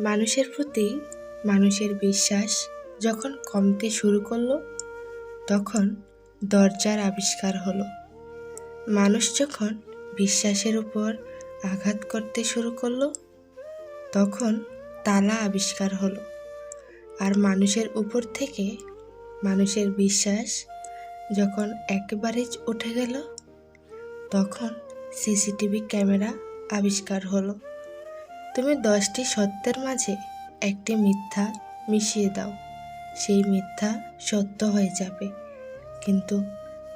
মানুষের প্রতি মানুষের বিশ্বাস যখন কমতে শুরু করল, তখন দরজার আবিষ্কার হলো। মানুষ যখন বিশ্বাসের উপর আঘাত করতে শুরু করল, তখন তালা আবিষ্কার হলো। আর মানুষের উপর থেকে মানুষের বিশ্বাস যখন একেবারে উঠে গেল, তখন সিসিটিভি ক্যামেরা আবিষ্কার হলো। তুমি দশটি সত্যের মাঝে একটি মিথ্যা মিশিয়ে দাও। সেই মিথ্যা সত্য হয়ে যাবে। কিন্তু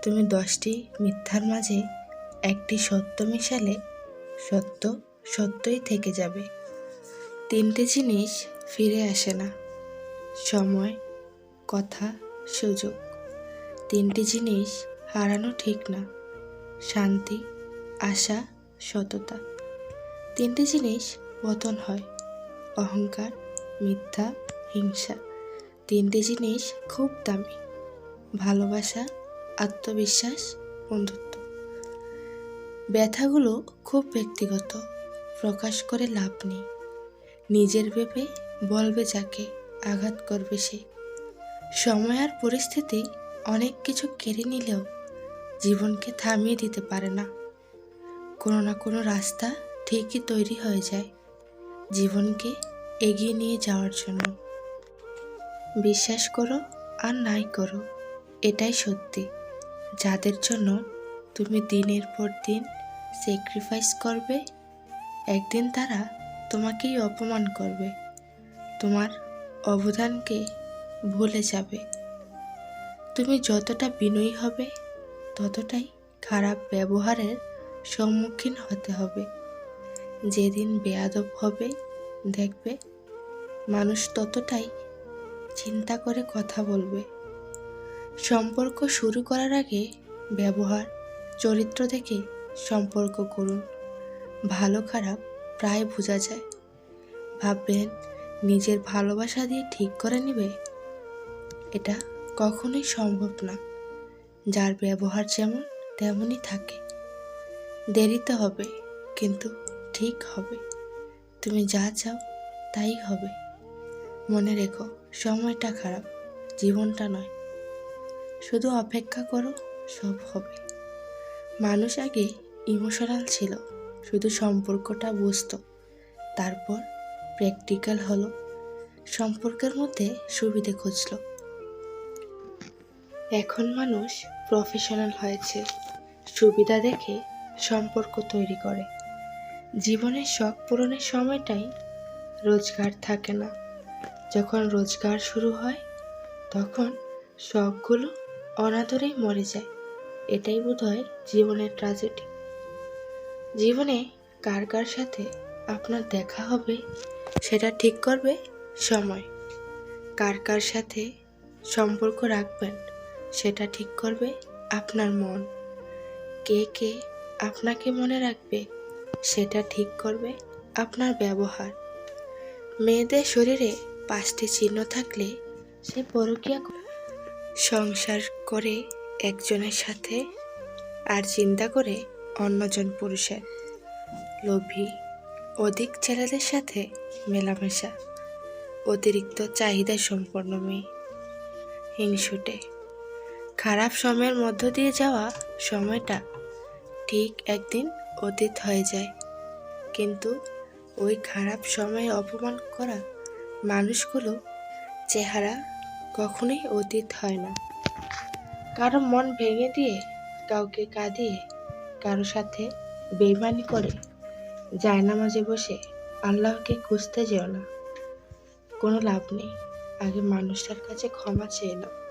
তুমি দশটি মিথ্যার মাঝে একটি সত্য মিশালে সত্য সত্যই থেকে যাবে। তিনটে জিনিস ফিরে আসে না। সময়, কথা, সুযোগ। তিনটি জিনিস হারানো ঠিক না। শান্তি, আশা, সততা। তিনটি জিনিস পতন হয়। অহংকার, মিথ্যা, হিংসা তিনটি জিনিস খুব দামি। ভালোবাসা, আত্মবিশ্বাস, বন্ধুত্ব। ব্যথাগুলো খুব ব্যক্তিগত, প্রকাশ করে লাভ নেই। নিজের ভেবে বলবে যাকে, আঘাত করবে সে। সময় আর পরিস্থিতি অনেক কিছু কেড়ে নিলেও জীবনকে থামিয়ে দিতে পারে না। কোনো না কোনো রাস্তা ঠিকই তৈরি হয়ে যায়। জীবনকে এগিয়ে নিয়ে যাওয়ার জন্য। বিশ্বাস করো আর নাই করো, এটাই সত্যি। যাদের জন্য তুমি দিনের পর দিন স্যাক্রিফাইস করবে, একদিন তারা তোমাকেই অপমান করবে। তোমার অবদানকে ভুলে যাবে। তুমি যতটা বিনয়ী হবে, ততটাই খারাপ ব্যবহারের সম্মুখীন হতে হবে। যেদিন বেয়াদব হবে দেখবে মানুষ ততটাই চিন্তা করে কথা বলবে। সম্পর্ক শুরু করার আগে ব্যবহার, চরিত্র দেখে সম্পর্ক করুন। ভালো খারাপ প্রায় বোঝা যায়। ভাববেন নিজের ভালোবাসা দিয়ে ঠিক করে নেবে? এটা কখনোই সম্ভব না। যার ব্যবহার যেমন, তেমনই থাকে। দেরিতে হবে, কিন্তু ঠিক হবে। তুমি যা চাও তাই হবে। মনে রেখো, সময়টা খারাপ, জীবনটা নয়। শুধু অপেক্ষা করো, সব হবে। মানুষ আগে ইমোশনাল ছিল, শুধু সম্পর্কটা বুঝতো। তারপর প্র্যাকটিক্যাল হলো, সম্পর্কের মধ্যে সুবিধে খুঁজলো। এখন মানুষ প্রফেশনাল হয়েছে, সুবিধা দেখে সম্পর্ক তৈরি করে। জীবনের শখ পূরণের সময়টাই রোজগার থাকে না। যখন রোজগার শুরু হয়, তখন শখগুলো অনাদরেই মরে যায়। এটাই বোধ হয় জীবনের ট্রাজেডি জীবনে কার কার সাথে আপনার দেখা হবে, সেটা ঠিক করবে সময়। কার কার সাথে সম্পর্ক রাখবেন, সেটা ঠিক করবে আপনার মন। কে কে আপনাকে মনে রাখবে সেটা ঠিক করবে আপনার ব্যবহার। মেয়েদের শরীরে পাঁচটি চিহ্ন থাকলে সে পরকিয়া সংসার করে একজনের সাথে আর চিন্তা করে অন্যজন পুরুষের। লোভী, অধিক ছেলেদের সাথে মেলামেশা, অতিরিক্ত চাহিদা সম্পন্ন মেয়ে। হিংসুটে, খারাপ সময়ের মধ্য দিয়ে যাওয়া সময়টা ঠিক একদিন অতীত হয়ে যায়। কিন্তু ওই খারাপ সময়ে অপমান করা মানুষগুলো চেহারা কখনোই অতীত হয় না। কারও মন ভেঙে দিয়ে, কাউকে কাঁদিয়ে, কারও সাথে বেইমানি করে যায় না মাঝে বসে আল্লাহকে খুঁজতে যেও না। কোনো লাভ নেই। আগে মানুষটার কাছে ক্ষমা চেয়ে নাও।